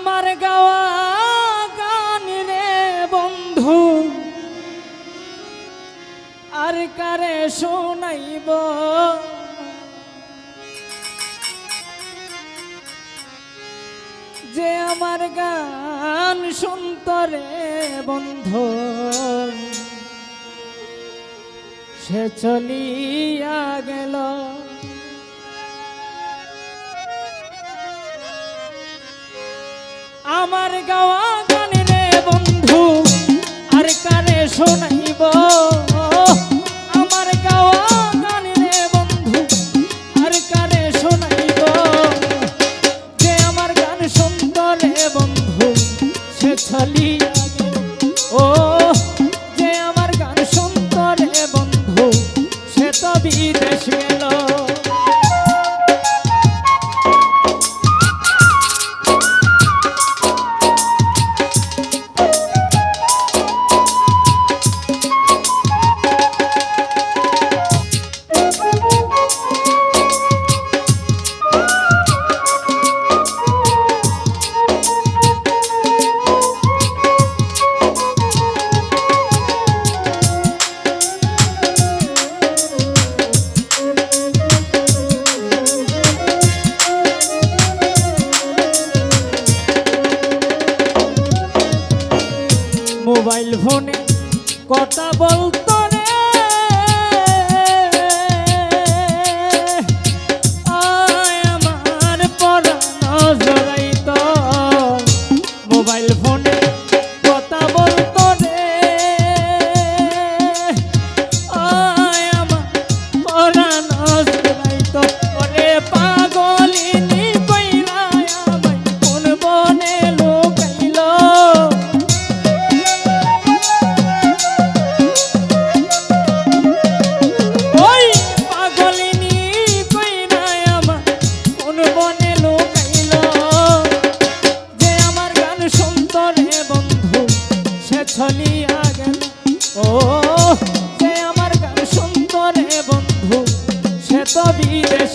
আমার গাওয়া গান রে বন্ধু। আর কারে শোনাইব? যে আমার গান শুনতরে বন্ধু, সে চলিয়া গেল। আমার গাওয়া গান রে বন্ধু, আর কারে শোনাইব। আমার গাওয়া গান রে বন্ধু, আর কারে শোনাইব। যে আমার গান সুন্দর রে বন্ধু, সে ছলি ও মোবাইল ফোনে কথা বলতো গেল। ও সে আমার গান সুন্দর বন্ধু সে তো বিদেশ